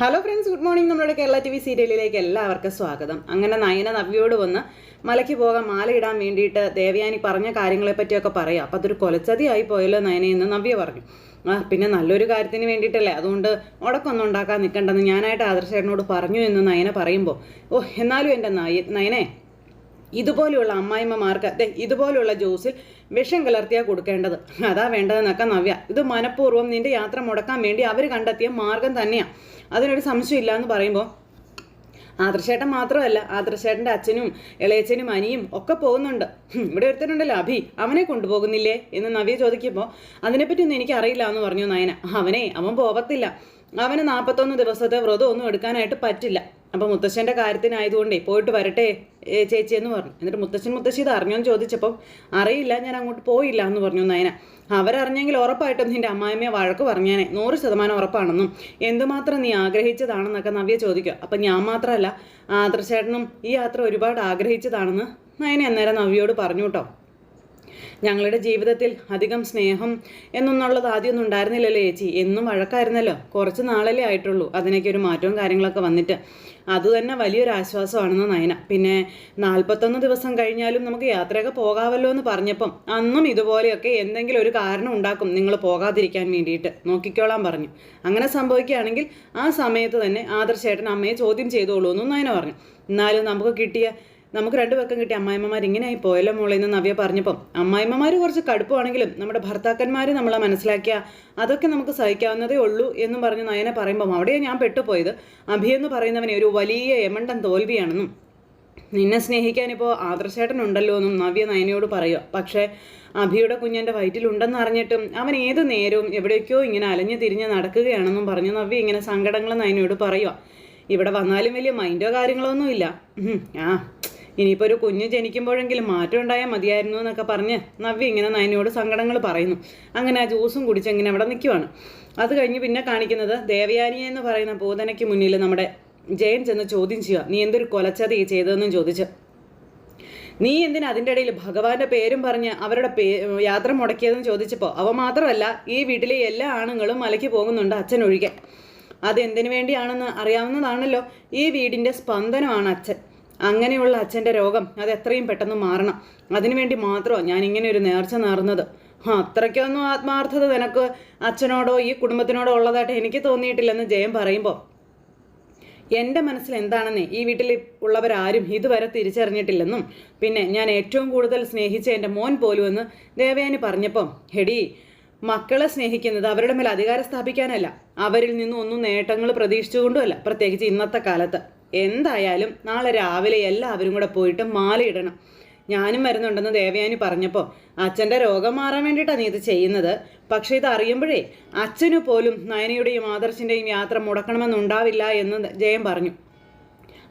Hello friends good morning നമ്മളുടെ Kerala T V സീരിയലിലേക്ക് എല്ലാവർക്കും സ്വാഗതം. അങ്ങനെ നയന നവ്യോട് വന്ന് മലയ്ക്ക് പോകാൻ മാലയിടാൻ വേണ്ടിയിട്ട് ദേവയാനി പറഞ്ഞ കാര്യങ്ങളെ പറ്റിയൊക്കെ പറയാം. അപ്പം അതൊരു കൊലച്ചതി ആയി പോയല്ലോ നയനയെന്ന് നവ്യ പറഞ്ഞു. ആ പിന്നെ നല്ലൊരു കാര്യത്തിന് വേണ്ടിയിട്ടല്ലേ? അതുകൊണ്ട് ഉടക്കൊന്നും ഉണ്ടാക്കാൻ നിൽക്കണ്ടെന്ന് ഞാനായിട്ട് ആദർശേട്ടനോട് പറഞ്ഞു എന്ന് നയന പറയുമ്പോൾ ഓ എന്നാലും എന്റെ നയ നയനെ ഇതുപോലെയുള്ള അമ്മായിമ്മമാർക്ക് ദേ ഇതുപോലെയുള്ള ജ്യൂസിൽ വിഷം കലർത്തിയാ കൊടുക്കേണ്ടത്. അതാ വേണ്ടതെന്നൊക്കെ നവ്യ. ഇത് മനഃപൂർവം നിന്റെ യാത്ര മുടക്കാൻ വേണ്ടി അവർ കണ്ടെത്തിയ മാർഗം തന്നെയാണ് അതിനൊരു സംശയമില്ല എന്ന് പറയുമ്പോൾ ആദർശേട്ടൻ മാത്രമല്ല ആദർശേട്ടന്റെ അച്ഛനും ഇളയച്ചനും അനിയും ഒക്കെ പോകുന്നുണ്ട്. ഇവിടെ ഒരുത്തനുണ്ടല്ലോ അഭി. അവനെ കൊണ്ടുപോകുന്നില്ലേ എന്ന് നവ്യ ചോദിക്കുമ്പോൾ അതിനെപ്പറ്റി ഒന്നും എനിക്ക് അറിയില്ല എന്ന് പറഞ്ഞു നയന. അവനെ അവൻ പോകത്തില്ല അവന് നാൽപ്പത്തൊന്ന് ദിവസത്തെ വ്രതമൊന്നും എടുക്കാനായിട്ട് പറ്റില്ല. അപ്പം മുത്തശ്ശന്റെ കാര്യത്തിനായതുകൊണ്ടേ പോയിട്ട് വരട്ടെ ചേച്ചി എന്ന് പറഞ്ഞു. എന്നിട്ട് മുത്തശ്ശൻ മുത്തശ്ശി ഇത് അറിഞ്ഞോന്ന് ചോദിച്ചപ്പം അറിയില്ല ഞാൻ അങ്ങോട്ട് പോയില്ല എന്ന് പറഞ്ഞു നയന. അവരറിഞ്ഞെങ്കിൽ ഉറപ്പായിട്ടും നിന്റെ അമ്മായിമ്മയെ വഴക്ക് പറഞ്ഞേനെ. നൂറ് ശതമാനം ഉറപ്പാണെന്നും. എന്തുമാത്രം നീ ആഗ്രഹിച്ചതാണെന്നൊക്കെ നവ്യ ചോദിക്കുക. അപ്പം ഞാൻ മാത്രമല്ല ആദർശേട്ടനും ഈ യാത്ര ഒരുപാട് ആഗ്രഹിച്ചതാണെന്ന് നയന അന്നേരം നവ്യയോട് പറഞ്ഞു കേട്ടോ. ഞങ്ങളുടെ ജീവിതത്തിൽ അധികം സ്നേഹം എന്നൊന്നുള്ളത് ആദ്യമൊന്നും ഉണ്ടായിരുന്നില്ലല്ലോ ചേച്ചി. എന്നും വഴക്കായിരുന്നല്ലോ. കുറച്ച് നാളല്ലേ ആയിട്ടുള്ളൂ. അതിനൊക്കെ ഒരു മാറ്റവും കാര്യങ്ങളൊക്കെ വന്നിട്ട്. അതുതന്നെ വലിയൊരു ആശ്വാസമാണെന്ന് നയന. പിന്നെ നാൽപ്പത്തൊന്ന് ദിവസം കഴിഞ്ഞാലും നമുക്ക് യാത്രയൊക്കെ പോകാമല്ലോ എന്ന് പറഞ്ഞപ്പം അന്നും ഇതുപോലെയൊക്കെ എന്തെങ്കിലും ഒരു കാരണം ഉണ്ടാക്കും. നിങ്ങൾ പോകാതിരിക്കാൻ വേണ്ടിയിട്ട്. നോക്കിക്കോളാൻ പറഞ്ഞു. അങ്ങനെ സംഭവിക്കുകയാണെങ്കിൽ ആ സമയത്ത് തന്നെ ആദർശേട്ടൻ അമ്മയെ ചോദ്യം ചെയ്തോളൂ എന്നും നയന പറഞ്ഞു. എന്നാലും നമുക്ക് കിട്ടിയ നമുക്ക് രണ്ടു പേർക്കും കിട്ടിയ അമ്മായിമ്മമാർ ഇങ്ങനെയായി പോയല്ലോ മോളെ എന്ന് നവ്യ പറഞ്ഞപ്പം. അമ്മായിമ്മമാർ കുറച്ച് കടുപ്പമാണെങ്കിലും നമ്മുടെ ഭർത്താക്കന്മാർ നമ്മളെ മനസ്സിലാക്കിയ അതൊക്കെ നമുക്ക് സഹിക്കാവുന്നതേ ഉള്ളൂ എന്ന് പറഞ്ഞ് നയനെ പറയുമ്പം അവിടെയാണ് ഞാൻ പെട്ടുപോയത്. അഭി എന്ന് പറയുന്നവനെ ഒരു വലിയ യമണ്ടൻ തോൽവിയാണെന്നും. നിന്നെ സ്നേഹിക്കാൻ സ്നേഹിക്കാനിപ്പോൾ ആദർശേട്ടനുണ്ടല്ലോ എന്നും നവ്യ നയനയോട് പറയുക പക്ഷേ അഭിയുടെ കുഞ്ഞന്റെ വയറ്റിലുണ്ടെന്ന് അറിഞ്ഞിട്ടും അവൻ ഏത് നേരവും എവിടേക്കോ ഇങ്ങനെ അലഞ്ഞു തിരിഞ്ഞ് നടക്കുകയാണെന്നും പറഞ്ഞ് നവ്യ ഇങ്ങനെ സങ്കടങ്ങൾ നയനയോട് പറയുക ഇവിടെ വന്നാലും വലിയ മൈൻഡോ കാര്യങ്ങളോ ഒന്നുമില്ല ആ. ഇനിയിപ്പോൾ ഒരു കുഞ്ഞ് ജനിക്കുമ്പോഴെങ്കിലും മാറ്റം ഉണ്ടായാൽ മതിയായിരുന്നു എന്നൊക്കെ പറഞ്ഞ് നവ്യ ഇങ്ങനെ നയനയോട് സങ്കടങ്ങൾ പറയുന്നു. അങ്ങനെ ആ ജ്യൂസും കുടിച്ച് ഇങ്ങനെ അവിടെ നിൽക്കുവാണ് അത് കഴിഞ്ഞ് പിന്നെ കാണിക്കുന്നത് ദേവയാനി എന്ന് പറയുന്ന പൂതനയ്ക്ക് മുന്നിൽ നമ്മുടെ ജയൻ ചെന്ന് ചോദ്യം ചെയ്യുക നീ എന്തൊരു കൊലച്ചതി ചെയ്തതെന്നും ചോദിച്ച്. നീ എന്തിനാ അതിന്റെ ഇടയിൽ ഭഗവാന്റെ പേരും പറഞ്ഞ് അവരുടെ പേ യാത്ര മുടക്കിയതെന്ന് ചോദിച്ചപ്പോൾ അവ മാത്രമല്ല ഈ വീട്ടിലെ എല്ലാ ആണുങ്ങളും മലയ്ക്ക് പോകുന്നുണ്ട് അച്ഛൻ ഒഴികെ അതെന്തിനു വേണ്ടിയാണെന്ന് അറിയാവുന്നതാണല്ലോ. ഈ വീടിന്റെ സ്പന്ദനമാണ് അച്ഛൻ. അങ്ങനെയുള്ള അച്ഛന്റെ രോഗം അത് എത്രയും പെട്ടെന്ന് മാറണം. അതിനുവേണ്ടി മാത്രമോ ഞാൻ ഇങ്ങനെ ഒരു നേർച്ച നേർന്നത്. അത്രയ്ക്കൊന്നും ആത്മാർത്ഥത നിനക്ക് അച്ഛനോടോ ഈ കുടുംബത്തിനോടോ ഉള്ളതായിട്ട് എനിക്ക് തോന്നിയിട്ടില്ലെന്ന് ജയം പറയുമ്പോൾ എന്റെ മനസ്സിൽ എന്താണെന്നേ ഈ വീട്ടിൽ ഉള്ളവരാരും ഇതുവരെ തിരിച്ചറിഞ്ഞിട്ടില്ലെന്നും പിന്നെ ഞാൻ ഏറ്റവും കൂടുതൽ സ്നേഹിച്ച എന്റെ മോൻ പോലും എന്ന് ദേവയാനി പറഞ്ഞപ്പം ഹെടി മക്കളെ സ്നേഹിക്കുന്നത് അവരുടെ മേൽ അധികാരം സ്ഥാപിക്കാനല്ല. അവരിൽ നിന്നും ഒന്നും നേട്ടങ്ങൾ പ്രതീക്ഷിച്ചുകൊണ്ടുമല്ല പ്രത്യേകിച്ച് ഇന്നത്തെ കാലത്ത്. എന്തായാലും നാളെ രാവിലെ എല്ലാവരും കൂടെ പോയിട്ട് മാലയിടണം. ഞാനും വരുന്നുണ്ടെന്ന് ദേവയാനി പറഞ്ഞപ്പോൾ അച്ഛന്റെ രോഗം മാറാൻ വേണ്ടിയിട്ടാണ് നീ ഇത് ചെയ്യുന്നത്. പക്ഷേ ഇത് അറിയുമ്പോഴേ അച്ഛനു പോലും നയനയുടെയും ആദർശിന്റെയും യാത്ര മുടക്കണമെന്നുണ്ടാവില്ല എന്ന് ജയം പറഞ്ഞു.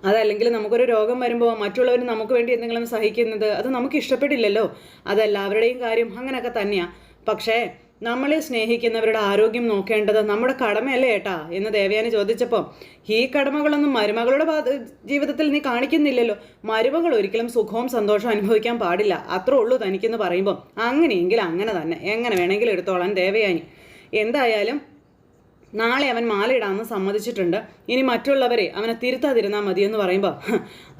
അതല്ലെങ്കിൽ നമുക്കൊരു രോഗം വരുമ്പോൾ മറ്റുള്ളവർ നമുക്ക് വേണ്ടി എന്തെങ്കിലും സഹിക്കുന്നത് അത് നമുക്ക് ഇഷ്ടപ്പെട്ടില്ലല്ലോ. അതെല്ലാവരുടെയും കാര്യം അങ്ങനെയൊക്കെ തന്നെയാണ് പക്ഷേ നമ്മളെ സ്നേഹിക്കുന്നവരുടെ ആരോഗ്യം നോക്കേണ്ടത് നമ്മുടെ കടമയല്ലേ ഏട്ടാ? എന്ന് ദേവയാനി ചോദിച്ചപ്പോൾ ഈ കടമകളൊന്നും മരുമകളുടെ ജീവിതത്തിൽ നീ കാണിക്കുന്നില്ലല്ലോ. മരുമകൾ ഒരിക്കലും സുഖവും സന്തോഷവും അനുഭവിക്കാൻ പാടില്ല. അത്രേ ഉള്ളൂ തനിക്കെന്ന് പറയുമ്പോൾ അങ്ങനെയെങ്കിൽ അങ്ങനെ തന്നെ. എങ്ങനെ വേണമെങ്കിലും എടുത്തോളാൻ ദേവയാനി. എന്തായാലും നാളെ അവൻ മാലയിടാമെന്ന് സമ്മതിച്ചിട്ടുണ്ട്. ഇനി മറ്റുള്ളവരെ അവനെ തിരുത്താതിരുന്നാൽ മതിയെന്ന് പറയുമ്പോൾ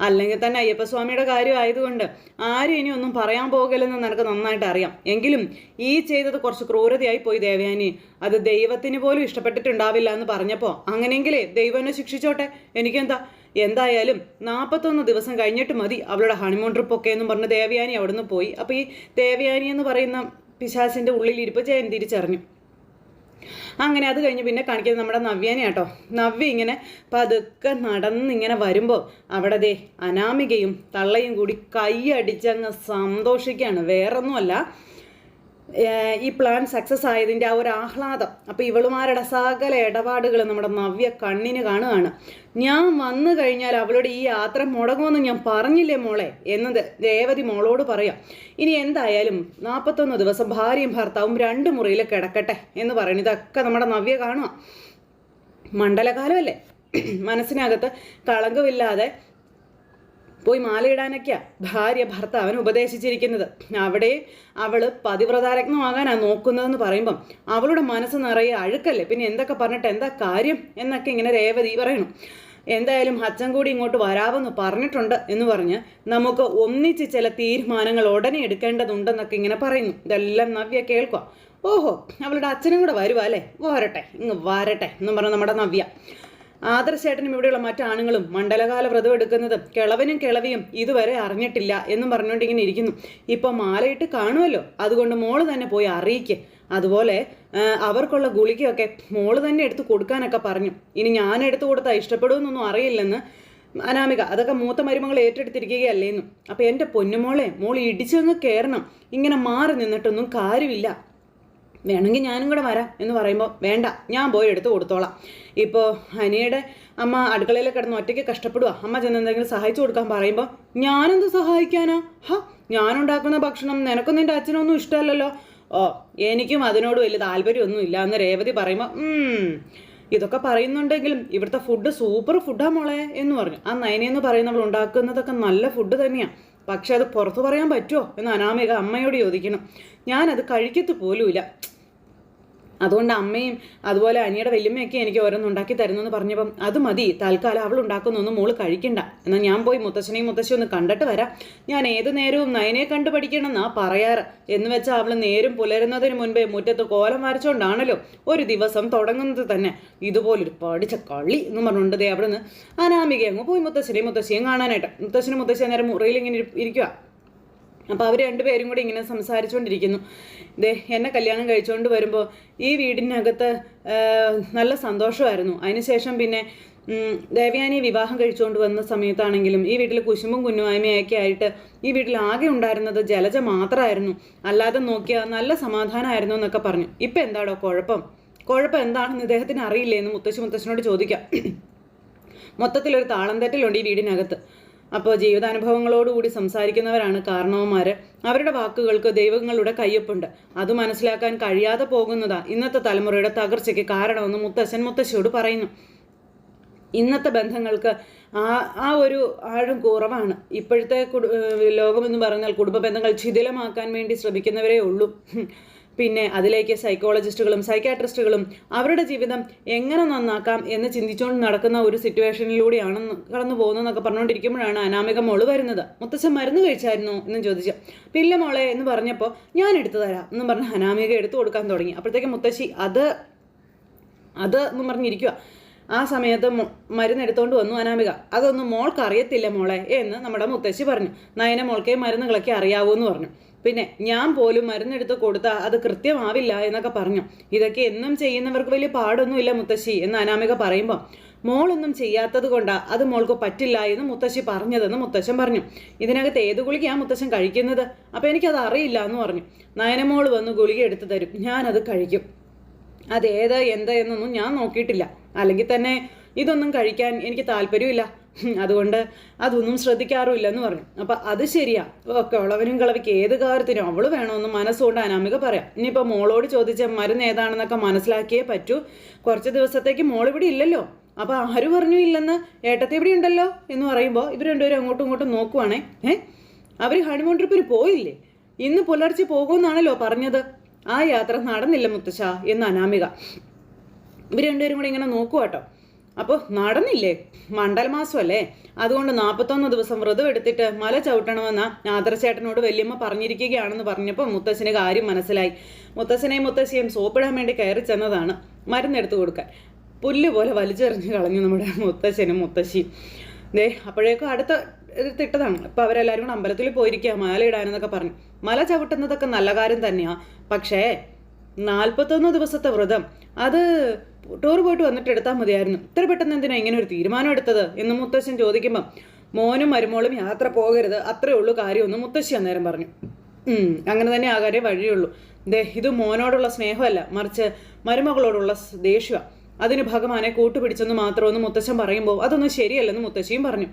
അല്ലെങ്കിൽ തന്നെ അയ്യപ്പസ്വാമിയുടെ കാര്യം ആയതുകൊണ്ട് ആരും ഇനി ഒന്നും പറയാൻ പോകലെന്ന് നിനക്ക് നന്നായിട്ട് അറിയാം. എങ്കിലും ഈ ചെയ്തത് കുറച്ച് ക്രൂരതയായി പോയി ദേവയാനി. അത് ദൈവത്തിന് പോലും ഇഷ്ടപ്പെട്ടിട്ടുണ്ടാവില്ല എന്ന് പറഞ്ഞപ്പോൾ അങ്ങനെയെങ്കിലേ ദൈവം എന്നെ ശിക്ഷിച്ചോട്ടെ? എനിക്കെന്താ? എന്തായാലും നാൽപ്പത്തൊന്ന് ദിവസം കഴിഞ്ഞിട്ട് മതി അവളുടെ ഹണിമൂൺ ട്രിപ്പൊക്കെ എന്ന് പറഞ്ഞ് ദേവയാനി അവിടുന്ന് പോയി. അപ്പോൾ ഈ ദേവയാനി എന്ന് പറയുന്ന പിശാസിന്റെ ഉള്ളിലിരിപ്പ് ജയൻ തിരിച്ചറിഞ്ഞു. അങ്ങനെ അത് കഴിഞ്ഞ് പിന്നെ കാണിക്കുന്നത് നമ്മുടെ നവ്യാനെ കേട്ടോ നവ്യ ഇങ്ങനെ പതുക്കെ നടന്നിങ്ങനെ വരുമ്പോൾ അവിടെ ദേ അനാമികയും തള്ളയും കൂടി കൈയടിച്ചങ്ങ് സന്തോഷിക്കുകയാണ്. വേറൊന്നുമല്ല ഈ പ്ലാൻ സക്സസ് ആയതിന്റെ ആ ഒരു ആഹ്ലാദം. അപ്പോൾ ഇവളുമാരുടെ സകല ഇടപാടുകൾ നമ്മുടെ നവ്യ കണ്ണിന് കാണുകയാണ്. ഞാൻ വന്നു കഴിഞ്ഞാൽ അവളുടെ ഈ യാത്ര മുടങ്ങുമെന്ന് ഞാൻ പറഞ്ഞില്ലേ മോളെ? എന്നത് രേവതി മോളോട് പറയാം. ഇനി എന്തായാലും നാൽപ്പത്തൊന്ന് ദിവസം ഭാര്യയും ഭർത്താവും രണ്ട് മുറിയിൽ കിടക്കട്ടെ എന്ന് പറയുന്നത് ഇതൊക്കെ നമ്മുടെ നവ്യ കാണുക. മണ്ഡലകാലമല്ലേ? മനസ്സിനകത്ത് കളങ്കമില്ലാതെ പോയി മാലയിടാനൊക്കെയാ ഭാര്യ ഭർത്താവിന് ഉപദേശിച്ചിരിക്കുന്നത്. അവിടെ അവൾ പതിവ്രതാരത്നമാകാനാ നോക്കുന്നതെന്ന് പറയുമ്പം അവളുടെ മനസ്സ് നിറയെ അഴുക്കല്ലേ? പിന്നെ എന്തൊക്കെ പറഞ്ഞിട്ട് എന്താ കാര്യം എന്നൊക്കെ ഇങ്ങനെ രേവതി പറയണം. എന്തായാലും അച്ഛൻ കൂടി ഇങ്ങോട്ട് വരാമെന്ന് പറഞ്ഞിട്ടുണ്ട് എന്ന് പറഞ്ഞ് നമുക്ക് ഒന്നിച്ച് ചില തീരുമാനങ്ങൾ ഉടനെ എടുക്കേണ്ടതുണ്ടെന്നൊക്കെ ഇങ്ങനെ പറയുന്നു. ഇതെല്ലാം നവ്യ കേൾക്കുക ഓഹോ അവളുടെ അച്ഛനും കൂടെ വരുവാ അല്ലേ? വരട്ടെ ഇങ്ങ് വരട്ടെ എന്നും പറഞ്ഞ് നമ്മുടെ നവ്യ. ആദർശേട്ടനും ഇവിടെയുള്ള മറ്റാണുങ്ങളും മണ്ഡലകാല വ്രതം എടുക്കുന്നത് കിളവനും കിളവിയും ഇതുവരെ അറിഞ്ഞിട്ടില്ല എന്നും പറഞ്ഞുകൊണ്ട് ഇങ്ങനെ ഇരിക്കുന്നു. ഇപ്പൊ മാലയിട്ട് കാണുമല്ലോ? അതുകൊണ്ട് മോൾ തന്നെ പോയി അറിയിക്കുക അതുപോലെ അവർക്കുള്ള ഗുളികയൊക്കെ മോൾ തന്നെ എടുത്ത് കൊടുക്കാനൊക്കെ പറഞ്ഞു. ഇനി ഞാൻ എടുത്തു കൊടുത്താൽ ഇഷ്ടപ്പെടുമെന്നൊന്നും അറിയില്ലെന്ന് അനാമിക. അതൊക്കെ മൂത്ത മരുമകൾ ഏറ്റെടുത്തിരിക്കുകയല്ലേന്നു. അപ്പൊ എന്റെ പൊന്നുമോളെ മോൾ ഇടിച്ചങ്ങ് കയറണം ഇങ്ങനെ മാറി നിന്നിട്ടൊന്നും കാര്യമില്ല. വേണമെങ്കിൽ ഞാനും കൂടെ വരാം എന്ന് പറയുമ്പോൾ വേണ്ട ഞാൻ പോയി എടുത്ത് കൊടുത്തോളാം. ഇപ്പോൾ ഹനിയുടെ അമ്മ അടുക്കളയിൽ കിടന്ന് ഒറ്റയ്ക്ക് കഷ്ടപ്പെടുക അമ്മ ചെന്ന് എന്തെങ്കിലും സഹായിച്ചു കൊടുക്കാൻ പറയുമ്പോൾ ഞാനെന്ത് സഹായിക്കാനാ? ഹാ ഞാനുണ്ടാക്കുന്ന ഭക്ഷണം നിനക്കും നിന്റെ അച്ഛനൊന്നും ഇഷ്ടമല്ലല്ലോ. ഓ എനിക്കും അതിനോട് വലിയ താല്പര്യമൊന്നും ഇല്ല എന്ന് രേവതി പറയുമ്പോൾ ഇതൊക്കെ പറയുന്നുണ്ടെങ്കിലും ഇവിടുത്തെ ഫുഡ് സൂപ്പർ ഫുഡാ മോളെ എന്ന് പറഞ്ഞു. ആ നയനെന്ന് പറയുന്നവൾ ഉണ്ടാക്കുന്നതൊക്കെ നല്ല ഫുഡ് തന്നെയാണ് പക്ഷെ അത് പുറത്തു പറയാൻ പറ്റുമോ എന്ന് അനാമിക അമ്മയോട് ചോദിക്കണം. ഞാനത് കഴിക്കത്ത് പോലുമില്ല. അതുകൊണ്ട് അമ്മയും അതുപോലെ അനിയുടെ വല്യമ്മയൊക്കെ എനിക്ക് ഓരോന്ന് ഉണ്ടാക്കി തരുന്നെന്ന് പറഞ്ഞപ്പം അത് മതി തൽക്കാലം അവൾ ഉണ്ടാക്കുന്നൊന്നും മോൾ കഴിക്കണ്ട. എന്നാൽ ഞാൻ പോയി മുത്തശ്ശനെയും മുത്തശ്ശി ഒന്ന് കണ്ടിട്ട് വരാം. ഞാൻ ഏത് നേരവും നയനെ കണ്ടു പഠിക്കണമെന്നാ പറയാറ്. എന്ന് വെച്ചാൽ അവൾ നേരും പുലരുന്നതിന് മുൻപേ മുറ്റത്ത് കോലം വരച്ചോണ്ടാണല്ലോ ഒരു ദിവസം തുടങ്ങുന്നത് തന്നെ. ഇതുപോലൊരു പഠിച്ച കള്ളി എന്ന് പറഞ്ഞുകൊണ്ട് ദേ അവിടെ നിന്ന് അനാമിക അങ്ങ് പോയി മുത്തശ്ശനെയും മുത്തശ്ശിയും കാണാനായിട്ട്. മുത്തശ്ശനും മുത്തശ്ശി നേരം മുറിയിൽ ഇങ്ങനെ ഇരിക്കുക അപ്പോൾ അവർ രണ്ടുപേരും കൂടി ഇങ്ങനെ സംസാരിച്ചുകൊണ്ടിരിക്കുന്നു ദേ എന്നെ കല്യാണം കഴിച്ചുകൊണ്ട് വരുമ്പോൾ ഈ വീടിനകത്ത് നല്ല സന്തോഷമായിരുന്നു. അതിനുശേഷം പിന്നെ ദേവയാനി വിവാഹം കഴിച്ചുകൊണ്ട് വന്ന സമയത്താണെങ്കിലും ഈ വീട്ടിൽ കുശുമ്പും കുഞ്ഞുമായ്മയൊക്കെ ആയിട്ട് ഈ വീട്ടിൽ ആകെ ഉണ്ടായിരുന്നത് ജലജ മാത്രമായിരുന്നു അല്ലാതെ നോക്കിയാൽ നല്ല സമാധാനമായിരുന്നു എന്നൊക്കെ പറഞ്ഞു. ഇപ്പം എന്താടോ കുഴപ്പം? കുഴപ്പം എന്താണെന്ന് ഇദ്ദേഹത്തിന് അറിയില്ലേ എന്ന് മുത്തശ്ശി മുത്തശ്ശനോട് ചോദിക്കാം. മൊത്തത്തിലൊരു താളം തെറ്റലുണ്ട് ഈ വീടിനകത്ത്. അപ്പോൾ ജീവിതാനുഭവങ്ങളോടുകൂടി സംസാരിക്കുന്നവരാണ് കാരണവന്മാർ അവരുടെ വാക്കുകൾക്ക് ദൈവങ്ങളുടെ കയ്യൊപ്പുണ്ട്. അത് മനസ്സിലാക്കാൻ കഴിയാതെ പോകുന്നതാ ഇന്നത്തെ തലമുറയുടെ തകർച്ചയ്ക്ക് കാരണമെന്ന് മുത്തശ്ശൻ മുത്തശ്ശിയോട് പറയുന്നു. ഇന്നത്തെ ബന്ധങ്ങൾക്ക് ആ ആ ഒരു ആഴം കുറവാണ്. ഇപ്പോഴത്തെ കുടു ലോകമെന്ന് പറഞ്ഞാൽ കുടുംബ ബന്ധങ്ങൾ ശിഥിലമാക്കാൻ വേണ്ടി ശ്രമിക്കുന്നവരേ ഉള്ളൂ. പിന്നെ അതിലേക്ക് സൈക്കോളജിസ്റ്റുകളും സൈക്കാട്രിസ്റ്റുകളും അവരുടെ ജീവിതം എങ്ങനെ നന്നാക്കാം എന്ന് ചിന്തിച്ചുകൊണ്ട് നടക്കുന്ന ഒരു സിറ്റുവേഷനിലൂടെയാണ് കടന്നു പോകുന്നതെന്നൊക്കെ പറഞ്ഞുകൊണ്ടിരിക്കുമ്പോഴാണ് അനാമിക മോൾ വരുന്നത്. മുത്തച്ഛൻ മരുന്ന് കഴിച്ചായിരുന്നു എന്ന് ചോദിച്ചു. പില്ല മോളെ എന്ന് പറഞ്ഞപ്പോൾ ഞാൻ എടുത്തു തരാം എന്നും പറഞ്ഞ് അനാമിക എടുത്തു കൊടുക്കാൻ തുടങ്ങി. അപ്പോഴത്തേക്ക് മുത്തശ്ശി അത് അത് എന്നും പറഞ്ഞിരിക്കുക ആ സമയത്ത് മരുന്ന് എടുത്തുകൊണ്ട് വന്നു അനാമിക. അതൊന്നും മോൾക്ക് അറിയത്തില്ല മോളെ എന്ന് നമ്മുടെ മുത്തശ്ശി പറഞ്ഞു. നയന മോൾക്കേ മരുന്നുകളൊക്കെ അറിയാവൂ എന്ന് പറഞ്ഞു. പിന്നെ ഞാൻ പോലും മരുന്നെടുത്ത് കൊടുത്താൽ അത് കൃത്യമാവില്ല എന്നൊക്കെ പറഞ്ഞു. ഇതൊക്കെ എന്നും ചെയ്യുന്നവർക്ക് വലിയ പാടൊന്നുമില്ല മുത്തശ്ശി എന്ന് അനാമിക പറയുമ്പോൾ മോളൊന്നും ചെയ്യാത്തത് കൊണ്ടാ അത് മോൾക്ക് പറ്റില്ല എന്ന് മുത്തശ്ശി പറഞ്ഞതെന്ന് മുത്തശ്ശൻ പറഞ്ഞു. ഇതിനകത്ത് ഏത് ഗുളികയാ മുത്തശ്ശൻ കഴിക്കുന്നത്? അപ്പം എനിക്കത് അറിയില്ല എന്ന് പറഞ്ഞു. നയനമോൾ വന്ന് ഗുളിക എടുത്തു തരും. ഞാനത് കഴിക്കും. അതേത് എന്താ എന്നൊന്നും ഞാൻ നോക്കിയിട്ടില്ല. അല്ലെങ്കിൽ തന്നെ ഇതൊന്നും കഴിക്കാൻ എനിക്ക് താല്പര്യമില്ല. അതുകൊണ്ട് അതൊന്നും ശ്രദ്ധിക്കാറുമില്ല എന്ന് പറഞ്ഞു. അപ്പം അത് ശരിയാ. ഒക്കെ ഉളവനും കിളവിക്ക് ഏത് കാര്യത്തിനും അവൾ വേണമെന്ന് മനസ്സുകൊണ്ട് അനാമിക പറയാം. ഇനിയിപ്പോൾ മോളോട് ചോദിച്ച മരുന്ന് ഏതാണെന്നൊക്കെ മനസ്സിലാക്കിയേ പറ്റൂ. കുറച്ച് ദിവസത്തേക്ക് മോൾ ഇവിടെ ഇല്ലല്ലോ. അപ്പം ആര് പറഞ്ഞു ഇല്ലെന്ന്? ഏട്ടത്തി ഇവിടെ ഉണ്ടല്ലോ എന്ന് പറയുമ്പോൾ ഇവർ രണ്ടുപേരും അങ്ങോട്ടും ഇങ്ങോട്ടും നോക്കുവാണേ. ഏ? അവർ ഹണിമൂൺ ട്രിപ്പിന് പോയില്ലേ? ഇന്ന് പുലർച്ചെ പോകുമെന്നാണല്ലോ പറഞ്ഞത്. ആ യാത്ര നടന്നില്ല മുത്തശ്ശ എന്ന് അനാമിക. ഇവർ രണ്ടുപേരും കൂടെ ഇങ്ങനെ നോക്കുക കേട്ടോ അപ്പോൾ നടന്നില്ലേ? മണ്ഡലമാസമല്ലേ അതുകൊണ്ട് നാൽപ്പത്തൊന്ന് ദിവസം വ്രതം എടുത്തിട്ട് മല ചവിട്ടണമെന്ന ആദർശേട്ടനോട് വല്യമ്മ പറഞ്ഞിരിക്കുകയാണെന്ന് പറഞ്ഞപ്പോൾ മുത്തശ്ശന് കാര്യം മനസ്സിലായി. മുത്തശ്ശനെയും മുത്തശ്ശിയും സോപ്പിടാൻ വേണ്ടി കയറി ചെന്നതാണ് മരുന്നെടുത്ത് കൊടുക്കാൻ. പുല്ല് പോലെ വലിച്ചെറിഞ്ഞ് കളഞ്ഞു നമ്മുടെ മുത്തശ്ശനും മുത്തശ്ശിയും. ദേ അപ്പോഴേക്കും അടുത്ത തിട്ടതാണ്. അപ്പോൾ അവരെല്ലാവരും കൂടെ അമ്പലത്തിൽ പോയിരിക്കുക മാല ഇടാനെന്നൊക്കെ പറഞ്ഞു. മല ചവിട്ടുന്നതൊക്കെ നല്ല കാര്യം തന്നെയാ. പക്ഷേ നാൽപ്പത്തൊന്ന് ദിവസത്തെ വ്രതം അത് ടൂർ പോയിട്ട് വന്നിട്ട് എടുത്താൽ മതിയായിരുന്നു. ഇത്ര പെട്ടെന്ന് എന്തിനാ ഇങ്ങനെ ഒരു തീരുമാനം എടുത്തത്? എന്ന് മുത്തശ്ശൻ ചോദിക്കുമ്പം മോനും മരുമോളും യാത്ര പോകരുത്. അത്രേ ഉള്ളൂ കാര്യമെന്ന് മുത്തശ്ശി അന്നേരം പറഞ്ഞു. അങ്ങനെ തന്നെ ആകാരേ വഴിയുള്ളൂ. ദേ ഇത് മോനോടുള്ള സ്നേഹമല്ല മറിച്ച് മരുമകളോടുള്ള ദേഷ്യ. അതിന് ഭഗവാനെ കൂട്ടുപിടിച്ചെന്ന് മാത്രമെന്ന് മുത്തശ്ശൻ പറയുമ്പോൾ അതൊന്നും ശരിയല്ലെന്ന് മുത്തശ്ശിയും പറഞ്ഞു.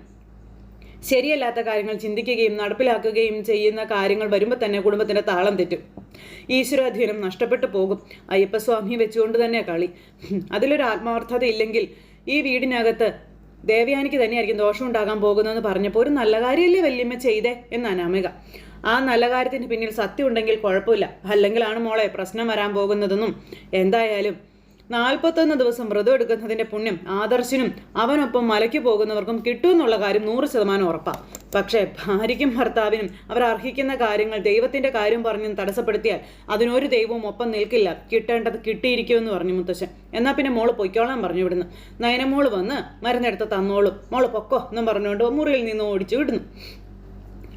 ശരിയല്ലാത്ത കാര്യങ്ങൾ ചിന്തിക്കുകയും നടപ്പിലാക്കുകയും ചെയ്യുന്ന കാര്യങ്ങൾ വരുമ്പോൾ തന്നെ കുടുംബത്തിന്റെ താളം തെറ്റും. ഈശ്വരാധീനം നഷ്ടപ്പെട്ടു പോകും. അയ്യപ്പസ്വാമി വെച്ചുകൊണ്ട് തന്നെ കളി. അതിലൊരു ആത്മാർത്ഥത ഇല്ലെങ്കിൽ ഈ വീടിനകത്ത് ദേവയാനിക്ക് തന്നെയായിരിക്കും ദോഷം ഉണ്ടാകാൻ പോകുന്നതെന്ന് പറഞ്ഞപ്പോൾ ഒരു നല്ല കാര്യമല്ലേ വല്യമ്മ ചെയ്തേ എന്ന് അനാമിക. ആ നല്ല കാര്യത്തിന് പിന്നിൽ സത്യം ഉണ്ടെങ്കിൽ കുഴപ്പമില്ല. അല്ലെങ്കിലാണ് മോളെ പ്രശ്നം വരാൻ പോകുന്നതെന്നും എന്തായാലും നാൽപ്പത്തൊന്ന് ദിവസം വ്രതം എടുക്കുന്നതിന്റെ പുണ്യം ആദർശിനും അവനൊപ്പം മലയ്ക്ക് പോകുന്നവർക്കും കിട്ടുമെന്നുള്ള കാര്യം നൂറ് ശതമാനം ഉറപ്പാണ് പക്ഷേ ഭാര്യയ്ക്കും ഭർത്താവിനും അവർ അർഹിക്കുന്ന കാര്യങ്ങൾ ദൈവത്തിന്റെ കാര്യം പറഞ്ഞും തടസ്സപ്പെടുത്തിയാൽ അതിനൊരു ദൈവവും ഒപ്പം നിൽക്കില്ല. കിട്ടേണ്ടത് കിട്ടിയിരിക്കുമെന്ന് പറഞ്ഞു മുത്തശ്ശൻ. എന്നാൽ പിന്നെ മോൾ പൊയ്ക്കോളാൻ പറഞ്ഞു വിടുന്നു നയനമോൾ വന്ന് മരുന്നെടുത്ത് തന്നോളും. മോൾ പൊക്കോ എന്നും പറഞ്ഞുകൊണ്ട് മുറിയിൽ നിന്ന് ഓടിച്ചു വിടുന്നു.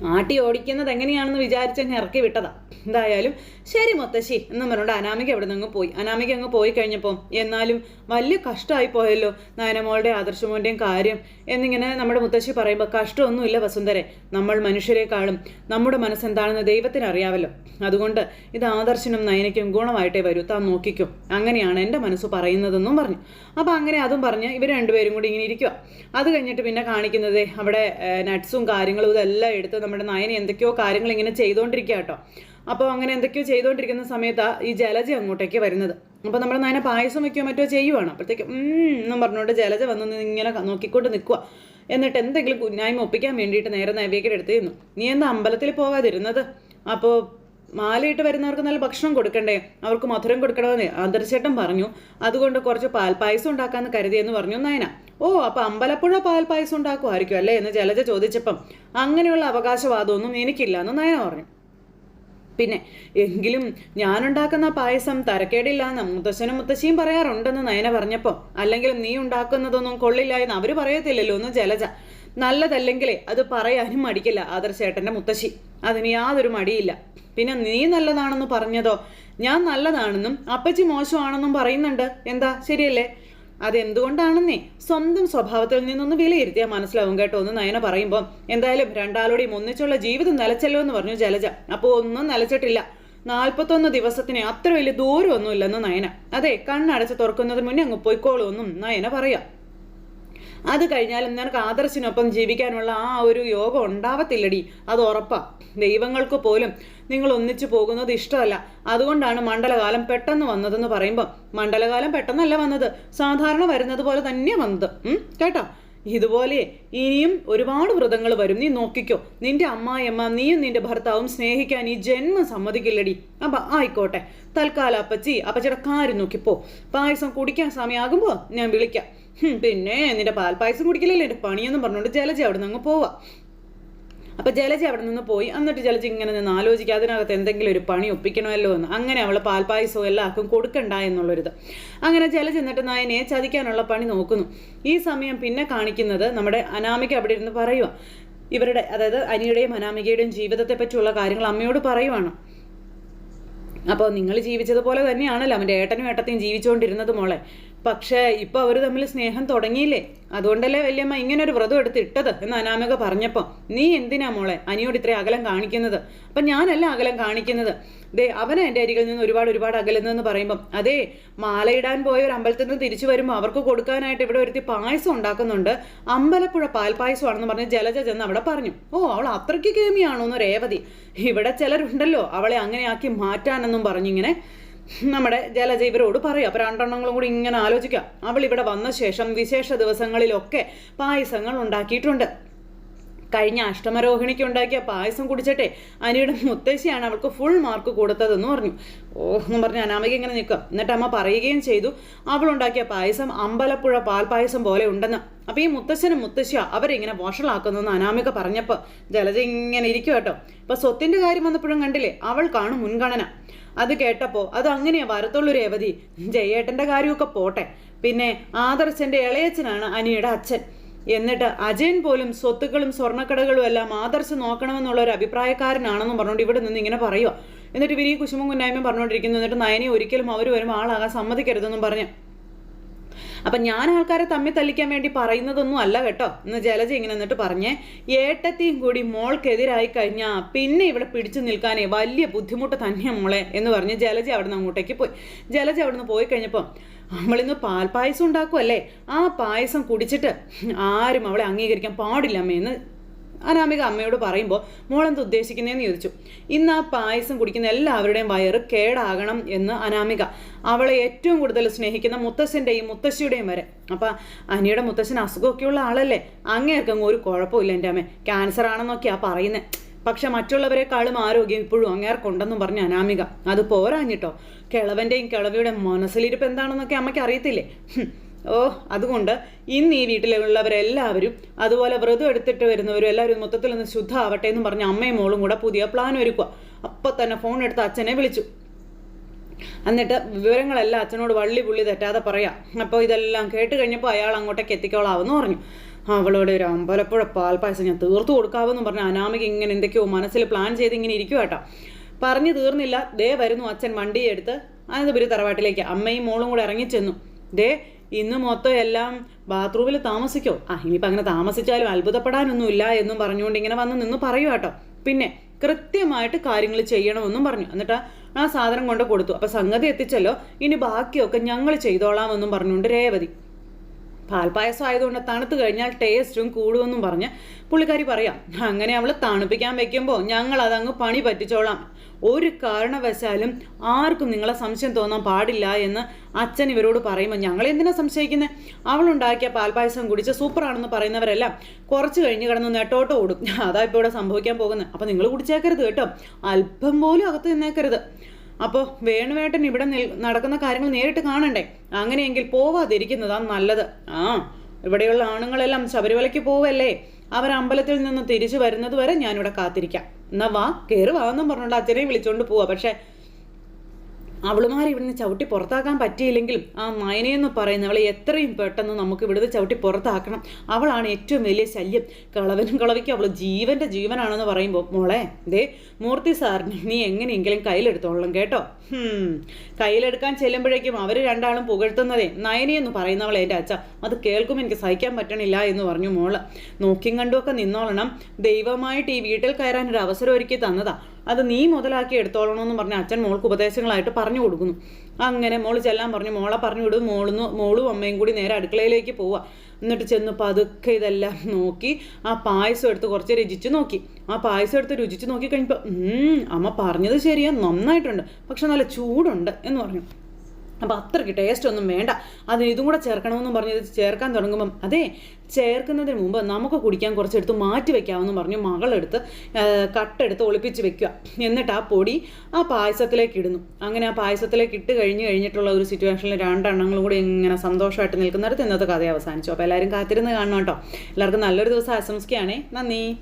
ആട്ടി ഓടിക്കുന്നത് എങ്ങനെയാണെന്ന് വിചാരിച്ചങ്ങ് ഇറക്കി വിട്ടതാ. എന്തായാലും ശരി മുത്തശ്ശി. എന്നും പറഞ്ഞുകൊണ്ട് അനാമിക അവിടെ നിന്ന് പോയി. അനാമിക അങ്ങ് പോയി കഴിഞ്ഞപ്പോൾ എന്നാലും വലിയ കഷ്ടമായി പോയല്ലോ നയനമോളുടെ ആദർശമോന്റെയും കാര്യം. എന്നിങ്ങനെ നമ്മുടെ മുത്തശ്ശി പറയുമ്പോൾ കഷ്ടമൊന്നുമില്ല വസുന്ധരെ. നമ്മൾ മനുഷ്യരെക്കാളും നമ്മുടെ മനസ്സെന്താണെന്ന് ദൈവത്തിന് അറിയാമല്ലോ അതുകൊണ്ട് ഇത് ആദർശനും നയനയ്ക്കും ഗുണമായിട്ടേ വരൂ. താൻ നോക്കിക്കും. അങ്ങനെയാണ് എന്റെ മനസ്സ് പറയുന്നതെന്നും പറഞ്ഞു. അപ്പോൾ അങ്ങനെ അതും പറഞ്ഞ് ഇവർ രണ്ടുപേരും കൂടി ഇങ്ങനെ ഇരിക്കുക അത് കഴിഞ്ഞിട്ട് പിന്നെ കാണിക്കുന്നത് അവിടെ നട്ട്സും കാര്യങ്ങളും ഇതെല്ലാം എടുത്ത് നമ്മുടെ നയന എന്തൊക്കെയോ കാര്യങ്ങൾ ഇങ്ങനെ ചെയ്തുകൊണ്ടിരിക്കുക കേട്ടോ. അപ്പോൾ അങ്ങനെ എന്തൊക്കെയോ ചെയ്തുകൊണ്ടിരിക്കുന്ന സമയത്താണ് ഈ ജലജ അങ്ങോട്ടേക്ക് വരുന്നത്. അപ്പോൾ നമ്മൾ നയന പായസം വയ്ക്കുകയോ മറ്റോ ചെയ്യുവാണ്? അപ്പോഴത്തേക്ക് എന്നും പറഞ്ഞുകൊണ്ട് ജലജ വന്ന് ഇങ്ങനെ നോക്കിക്കൊണ്ട് നിൽക്കുക എന്നിട്ട് എന്തെങ്കിലും കുഞ്ഞായ്മ ഒപ്പിക്കാൻ വേണ്ടിയിട്ട് നേരെ നൈവേദ്യം എടുത്ത് ചെയ്യുന്നു നീ എന്താ അമ്പലത്തിൽ പോകാതിരുന്നത്? അപ്പോൾ മാലയിട്ട് വരുന്നവർക്ക് നല്ല ഭക്ഷണം കൊടുക്കണ്ടേ? അവർക്ക് മധുരം കൊടുക്കണമെന്ന്? ആദർശേട്ടൻ പറഞ്ഞു. അതുകൊണ്ട് കുറച്ച് പാൽപ്പായസം ഉണ്ടാക്കാന്ന് കരുതിയെന്ന് പറഞ്ഞു നയന. ഓ അപ്പോൾ അമ്പലപ്പുഴ പാൽപ്പായസം ഉണ്ടാക്കുമായിരിക്കും അല്ലേ? എന്ന് ജലജ ചോദിച്ചപ്പം അങ്ങനെയുള്ള അവകാശവാദമൊന്നും എനിക്കില്ല എന്ന് നയന പറഞ്ഞു. പിന്നെ എങ്കിലും ഞാനുണ്ടാക്കുന്ന പായസം തരക്കേടില്ല എന്ന് മുത്തശ്ശനും മുത്തശ്ശിയും പറയാറുണ്ടെന്ന് നയന പറഞ്ഞപ്പോൾ അല്ലെങ്കിലും നീ ഉണ്ടാക്കുന്നതൊന്നും കൊള്ളില്ല എന്ന് അവർ പറയത്തില്ലല്ലോ എന്ന് ജലജ. നല്ലതല്ലെങ്കിലേ അത് പറയാനും മടിക്കില്ല ആദർശേട്ടന്റെ മുത്തശ്ശി. അതിന് യാതൊരു മടിയില്ല. പിന്നെ നീ നല്ലതാണെന്ന് പറഞ്ഞതോ? ഞാൻ നല്ലതാണെന്നും അപ്പച്ചി മോശമാണെന്നും പറയുന്നുണ്ട്. എന്താ? ശരിയല്ലേ? അതെന്തുകൊണ്ടാണെന്നേ? സ്വന്തം സ്വഭാവത്തിൽ നിന്നൊന്ന് വിലയിരുത്തിയാൽ മനസ്സിലാവും കേട്ടോ. ഒന്ന് നയന പറയുമ്പോൾ എന്തായാലും രണ്ടാളോടെയും ഒന്നിച്ചുള്ള ജീവിതം നിലച്ചല്ലോ എന്ന് പറഞ്ഞു ജലജ. അപ്പോൾ ഒന്നും നിലച്ചിട്ടില്ല നാൽപ്പത്തൊന്ന് ദിവസത്തിന് അത്ര വലിയ ദൂരമൊന്നുമില്ലെന്ന് നയന. അതെ കണ്ണടച്ച് തുറക്കുന്നതിന് മുന്നേ അങ്ങ് പോയിക്കോളൂ എന്നും നയന പറയാം. അത് കഴിഞ്ഞാൽ നിനക്ക് ആദർശിനൊപ്പം ജീവിക്കാനുള്ള ആ ഒരു യോഗം ഉണ്ടാവത്തില്ലടി. അത് ഉറപ്പാ. ദൈവങ്ങൾക്ക് പോലും നിങ്ങൾ ഒന്നിച്ചു പോകുന്നത് ഇഷ്ടമല്ല. അതുകൊണ്ടാണ് മണ്ഡലകാലം പെട്ടെന്ന് വന്നതെന്ന് പറയുമ്പോൾ മണ്ഡലകാലം പെട്ടെന്നല്ല വന്നത്. സാധാരണ വരുന്നത് പോലെ തന്നെ വന്നത്. കേട്ടോ? ഇതുപോലെ ഇനിയും ഒരുപാട് വ്രതങ്ങൾ വരും. നീ നോക്കിക്കോ. നിന്റെ അമ്മായിയമ്മ നീയും നിന്റെ ഭർത്താവും സ്നേഹിക്കാൻ ഈ ജന്മം സമ്മതിക്കില്ലടി. അപ്പൊ ആയിക്കോട്ടെ. തൽക്കാലം അപ്പച്ചി അപ്പച്ചിയുടെ കാര്യം നോക്കിപ്പോ. പായസം കുടിക്കാൻ സമയമാകുമ്പോ ഞാൻ വിളിക്കാം. പിന്നെ നിന്റെ പാൽപ്പായസം കുടിക്കലല്ലേ? എന്റെ പണിയെന്നും പറഞ്ഞുകൊണ്ട് ജലജ അവിടെ നിന്ന് പോവാ. അപ്പൊ ജലജ അവിടെ നിന്ന് പോയി. എന്നിട്ട് ജലജ ഇങ്ങനെ നിന്ന് ആലോചിക്കുക അതിനകത്ത് എന്തെങ്കിലും ഒരു പണി ഒപ്പിക്കണമല്ലോ എന്ന്. അങ്ങനെ അവൾ പാൽപ്പായസവും എല്ലാവർക്കും കൊടുക്കണ്ട എന്നുള്ളൊരിത്. അങ്ങനെ ജലജ എന്നിട്ട് നായനെ ചതിക്കാനുള്ള പണി നോക്കുന്നു. ഈ സമയം പിന്നെ കാണിക്കുന്നത് നമ്മുടെ അനാമിക അവിടെ ഇരുന്ന് പറയുക ഇവരുടെ അതായത് അനിയുടെയും അനാമികയുടെയും ജീവിതത്തെ പറ്റിയുള്ള കാര്യങ്ങൾ അമ്മയോട് പറയുവാണ്. അപ്പോൾ നിങ്ങൾ ജീവിച്ചതുപോലെ തന്നെയാണല്ലോ. അവന്റെ ഏട്ടനും ഏട്ടത്തെയും ജീവിച്ചുകൊണ്ടിരുന്നത് മോളെ. പക്ഷേ ഇപ്പൊ അവർ തമ്മിൽ സ്നേഹം തുടങ്ങിയില്ലേ? അതുകൊണ്ടല്ലേ വല്യമ്മ ഇങ്ങനെ ഒരു വ്രതം എടുത്ത് ഇട്ടത് എന്ന് അനാമിക പറഞ്ഞപ്പോൾ നീ എന്തിനാ മോളെ അനിയോട് ഇത്രയും അകലം കാണിക്കുന്നത്? അപ്പം ഞാനല്ല അകലം കാണിക്കുന്നത്. ദേ അവനെ എന്റെ അരികിൽ നിന്ന് ഒരുപാട് ഒരുപാട് അകലുന്നെന്ന് പറയുമ്പം അതെ മാലയിടാൻ പോയ ഒരു അമ്പലത്തിൽ നിന്ന് തിരിച്ചു വരുമ്പോൾ അവർക്ക് കൊടുക്കാനായിട്ട് ഇവിടെ ഒരുത്തി പായസം ഉണ്ടാക്കുന്നുണ്ട്. അമ്പലപ്പുഴ പാൽപ്പായസമാണെന്ന് പറഞ്ഞ് ജലജ ചെന്ന് അവിടെ പറഞ്ഞു. ഓ അവൾ അത്രയ്ക്ക് കേമിയാണോ എന്ന് രേവതി? ഇവിടെ ചിലരുണ്ടല്ലോ അവളെ അങ്ങനെയാക്കി മാറ്റാനെന്നും പറഞ്ഞിങ്ങനെ. നമ്മുടെ ജലജ ഇവരോട് പറയും. അപ്പൊ രണ്ടെണ്ണങ്ങളും കൂടി ഇങ്ങനെ ആലോചിക്കാം. അവൾ ഇവിടെ വന്ന ശേഷം വിശേഷ ദിവസങ്ങളിലൊക്കെ പായസങ്ങൾ ഉണ്ടാക്കിയിട്ടുണ്ട്. കഴിഞ്ഞ അഷ്ടമരോഹിണിക്ക് ഉണ്ടാക്കിയ പായസം കുടിച്ചിട്ടെ അനിയുടെ മുത്തശ്ശിയാണ് അവൾക്ക് ഫുൾ മാർക്ക് കൊടുത്തതെന്ന് പറഞ്ഞു. ഓ എന്ന് പറഞ്ഞ് അനാമിക ഇങ്ങനെ നിൽക്കാം എന്നിട്ട് അമ്മ പറയുകയും ചെയ്തു. അവളുണ്ടാക്കിയ പായസം അമ്പലപ്പുഴ പാൽപായസം പോലെ ഉണ്ടെന്ന്. അപ്പോൾ ഈ മുത്തശ്ശനും മുത്തശ്ശിയ അവരിങ്ങനെ വഷളാക്കുന്നെന്ന് അനാമിക പറഞ്ഞപ്പോൾ ജലജ ഇങ്ങനെ ഇരിക്കും കേട്ടോ. ഇപ്പൊ സ്വത്തിന്റെ കാര്യം വന്നപ്പോഴും കണ്ടില്ലേ? അവൾക്കാണ് കാണും മുൻഗണന. അത് കേട്ടപ്പോൾ അത് അങ്ങനെയാ വരത്തുള്ളൂ രേവതി. ജയേട്ടന്റെ കാര്യമൊക്കെ പോട്ടെ. പിന്നെ ആദർശന്റെ ഇളയച്ചനാണ് അനിയുടെ അച്ഛൻ. എന്നിട്ട് അജയൻ പോലും സ്വത്തുക്കളും സ്വർണക്കടകളും എല്ലാം ആദർശം നോക്കണമെന്നുള്ള ഒരു അഭിപ്രായക്കാരനാണെന്നും പറഞ്ഞുകൊണ്ട് ഇവിടെ നിന്ന് ഇങ്ങനെ പറയുക എന്നിട്ട് വിരി കുശുമും കുന്നായ്മയും പറഞ്ഞുകൊണ്ടിരിക്കുന്നു എന്നിട്ട് നയനെ ഒരിക്കലും അവർ വരുമ്പോൾ ആളാകാൻ സമ്മതിക്കരുതെന്നും പറഞ്ഞു അപ്പൊ ഞാൻ ആൾക്കാരെ തമ്മിൽ തല്ലിക്കാൻ വേണ്ടി പറയുന്നതൊന്നും അല്ല കേട്ടോ. എന്ന് ജലജ ഇങ്ങനെ എന്നിട്ട് പറഞ്ഞേ ഏട്ടത്തെയും കൂടി മോൾക്കെതിരായി കഴിഞ്ഞാൽ പിന്നെ ഇവിടെ പിടിച്ചു നിൽക്കാനേ വലിയ ബുദ്ധിമുട്ട് തന്നെയാണ് മോളെ എന്ന് പറഞ്ഞ് ജലജ അവിടെ നിന്ന് അങ്ങോട്ടേക്ക് പോയി. ജലജ അവിടെ നിന്ന് പോയി കഴിഞ്ഞപ്പോൾ നമ്മളിന്ന് പാൽപ്പായസം ഉണ്ടാക്കുമല്ലേ ആ പായസം കുടിച്ചിട്ട് ആരും അവളെ അംഗീകരിക്കാൻ പാടില്ല അമ്മയെന്ന് അനാമിക അമ്മയോട് പറയുമ്പോൾ മോളെന്ത് ഉദ്ദേശിക്കുന്നതെന്ന് ചോദിച്ചു. ഇന്ന് ആ പായസം കുടിക്കുന്ന എല്ലാവരുടെയും വയറ് കേടാകണം എന്ന് അനാമിക അവളെ ഏറ്റവും കൂടുതൽ സ്നേഹിക്കുന്ന മുത്തശ്ശന്റെയും മുത്തശ്ശിയുടെയും വരെ. അപ്പം അനിയുടെ മുത്തശ്ശൻ അസുഖമൊക്കെയുള്ള ആളല്ലേ? അങ്ങേർക്കങ്ങ് ഒരു കുഴപ്പമില്ല എന്റെ അമ്മ. ക്യാൻസർ ആണെന്നൊക്കെയാണ് പറയുന്നത് പക്ഷെ മറ്റുള്ളവരെക്കാളും ആരോഗ്യം ഇപ്പോഴും അങ്ങേർക്കുണ്ടെന്നും പറഞ്ഞ അനാമിക. അത് പോരാഞ്ഞിട്ടോ? കിളവന്റെയും കിളവിയുടെ മനസ്സിലിരിപ്പ് എന്താണെന്നൊക്കെ അമ്മയ്ക്ക് അറിയത്തില്ലേ. ഓ അതുകൊണ്ട് ഇന്ന് ഈ വീട്ടിലുള്ളവരെല്ലാവരും അതുപോലെ വ്രതം എടുത്തിട്ട് വരുന്നവരും എല്ലാവരും മൊത്തത്തിൽ ഒന്ന് ശുദ്ധാവട്ടെ എന്ന് പറഞ്ഞ അമ്മയും മോളും കൂടെ പുതിയ പ്ലാൻ ഒരുക്കുക അപ്പം തന്നെ ഫോൺ എടുത്ത് അച്ഛനെ വിളിച്ചു. എന്നിട്ട് വിവരങ്ങളെല്ലാം അച്ഛനോട് വള്ളി പുള്ളി തെറ്റാതെ പറയാം. അപ്പോൾ ഇതെല്ലാം കേട്ട് കഴിഞ്ഞപ്പോൾ അയാൾ അങ്ങോട്ടേക്ക് എത്തിക്കോളാവെന്ന് പറഞ്ഞു. അവളോട് ഒരു അമ്പലപ്പുഴ പാൽപ്പായസം ഞാൻ തീർത്തു കൊടുക്കാവെന്നും പറഞ്ഞു അനാമിക ഇങ്ങനെ എന്തൊക്കെയോ മനസ്സിൽ പ്ലാൻ ചെയ്ത് ഇങ്ങനെ ഇരിക്കുക കേട്ടോ പറഞ്ഞു തീർന്നില്ല. ദേ വരുന്നു അച്ഛൻ വണ്ടിയെടുത്ത്. അനന്തപുരി തറവാട്ടിലേക്ക്. അമ്മയും മോളും കൂടെ ഇറങ്ങിച്ചെന്നു. ദേ ഇന്ന് മൊത്തം എല്ലാം ബാത്റൂമിൽ താമസിക്കോ? ആ ഇനിയിപ്പോൾ അങ്ങനെ താമസിച്ചാലും അത്ഭുതപ്പെടാനൊന്നുമില്ല എന്നും പറഞ്ഞുകൊണ്ട് ഇങ്ങനെ വന്ന് നിന്ന് പറയൂ കേട്ടോ. പിന്നെ കൃത്യമായിട്ട് കാര്യങ്ങൾ ചെയ്യണമെന്നും പറഞ്ഞു. എന്നിട്ട് ആ സാധനം കൊണ്ട് കൊടുത്തു. അപ്പോൾ സംഗതി എത്തിച്ചല്ലോ. ഇനി ബാക്കിയൊക്കെ ഞങ്ങൾ ചെയ്തോളാമെന്നും പറഞ്ഞുകൊണ്ട് രേവതി. പാൽപ്പായസം ആയതുകൊണ്ട് തണുത്ത് കഴിഞ്ഞാൽ ടേസ്റ്റും കൂടുമെന്നും പറഞ്ഞ് പുള്ളിക്കാരി പറയാം അങ്ങനെ അവൾ തണുപ്പിക്കാൻ വെക്കുമ്പോൾ ഞങ്ങൾ അതങ്ങ് പണി പറ്റിച്ചോളാം. ഒരു കാരണവശാലും ആർക്കും നിങ്ങളെ സംശയം തോന്നാൻ പാടില്ല എന്ന് അച്ഛൻ ഇവരോട് പറയുമ്പോൾ ഞങ്ങൾ എന്തിനാ സംശയിക്കുന്നത് അവളുണ്ടാക്കിയ പാൽപ്പായസം കുടിച്ച് സൂപ്പറാണെന്ന് പറയുന്നവരെല്ലാം കുറച്ച് കഴിഞ്ഞ് കിടന്ന് നെട്ടോട്ട് ഓടും. അതാ ഇപ്പോൾ ഇവിടെ സംഭവിക്കാൻ പോകുന്നത് അപ്പോൾ നിങ്ങൾ കുടിച്ചേക്കരുത് കേട്ടോ. അല്പം പോലും അകത്ത് നിന്നേക്കരുത്. അപ്പോൾ വേണുവേട്ടൻ ഇവിടെ നടക്കുന്ന കാര്യങ്ങൾ നേരിട്ട് കാണണ്ടേ? അങ്ങനെയെങ്കിൽ പോവാതിരിക്കുന്നതാണ് നല്ലത്. ആ ഇവിടെയുള്ള ആണുങ്ങളെല്ലാം ശബരിമലയ്ക്ക് പോവല്ലേ? അവർ അമ്പലത്തിൽ നിന്ന് തിരിച്ചു വരുന്നത് വരെ ഞാനിവിടെ കാത്തിരിക്കാം. എന്നാ വാ കയറി വാ എന്നും പറഞ്ഞുകൊണ്ട് അച്ഛനെ വിളിച്ചുകൊണ്ട് പോവാ. പക്ഷേ അവളുമാർ ഇവിടുന്ന് ചവിട്ടി പുറത്താക്കാൻ പറ്റിയില്ലെങ്കിലും ആ മയനയെന്ന് പറയുന്നവളെ എത്രയും പെട്ടെന്ന് നമുക്ക് ഇവിടുന്ന് ചവിട്ടി പുറത്താക്കണം. അവളാണ് ഏറ്റവും വലിയ ശല്യം. കളവനും കളവിക്കും അവൾ ജീവന്റെ ജീവനാണെന്ന് പറയുമ്പോൾ മോളെ ദേ മൂർത്തി സാറിന് നീ എങ്ങനെയെങ്കിലും കയ്യിലെടുത്തോളണം കേട്ടോ. കയ്യിലെടുക്കാൻ ചെല്ലുമ്പോഴേക്കും അവർ രണ്ടാളും പുകഴ്ത്തുന്നതേ നയനിയെന്ന് പറയുന്നവളെ എന്റെ അച്ഛ. അത് കേൾക്കും എനിക്ക് സഹിക്കാൻ പറ്റണില്ല എന്ന് പറഞ്ഞു മോൾ. നോക്കിയും കണ്ടുമൊക്കെ നിന്നോളണം. ദൈവമായിട്ട് ഈ വീട്ടിൽ കയറാൻ ഒരു അവസരം ഒരുക്കി തന്നതാ. അത് നീ മുതലാക്കി എടുത്തോളണമെന്ന് പറഞ്ഞ് അച്ഛൻ മോൾക്ക് ഉപദേശങ്ങളായിട്ട് പറഞ്ഞു കൊടുക്കുന്നു. അങ്ങനെ മോൾ ചെല്ലാൻ പറഞ്ഞു മോളെ പറഞ്ഞു വിടും മോളുന്നു മോളും അമ്മയും കൂടി നേരെ അടുക്കളയിലേക്ക് പോവുക എന്നിട്ട് ചെന്ന് പതുക്കെ ഇതെല്ലാം നോക്കി ആ പായസം എടുത്ത് കുറച്ച് രുചിച്ച് നോക്കി. ആ പായസം എടുത്ത് രുചിച്ച് നോക്കി കഴിഞ്ഞപ്പോൾ അമ്മ പറഞ്ഞത് ശരിയാ നന്നായിട്ടുണ്ട്. പക്ഷെ നല്ല ചൂടുണ്ട് എന്ന് പറഞ്ഞു. അപ്പോൾ അത്രയ്ക്ക് ടേസ്റ്റ് ഒന്നും വേണ്ട. അതിന് ഇതും കൂടെ ചേർക്കണമെന്നും പറഞ്ഞ് ഇത് ചേർക്കാൻ തുടങ്ങുമ്പം അതെ ചേർക്കുന്നതിന് മുമ്പ് നമുക്ക് കുടിക്കാൻ കുറച്ചെടുത്ത് മാറ്റി വെക്കാമെന്ന് പറഞ്ഞു മകളെടുത്ത് കട്ടെടുത്ത് ഒളിപ്പിച്ച് വെക്കുക. എന്നിട്ട് ആ പൊടി ആ പായസത്തിലേക്ക് ഇടുന്നു. അങ്ങനെ ആ പായസത്തിലേക്ക് ഇട്ട് കഴിഞ്ഞ് കഴിഞ്ഞിട്ടുള്ള ഒരു സിറ്റുവേഷനിൽ രണ്ടെണ്ണങ്ങളും കൂടി ഇങ്ങനെ സന്തോഷമായിട്ട് നിൽക്കുന്നിടത്ത് ഇന്നത്തെ കഥ അവസാനിച്ചു. അപ്പോൾ എല്ലാവരും കാത്തിരുന്ന് കാണണം കേട്ടോ. എല്ലാവർക്കും നല്ലൊരു ദിവസം ആശംസിക്കുകയാണേ. നന്ദി.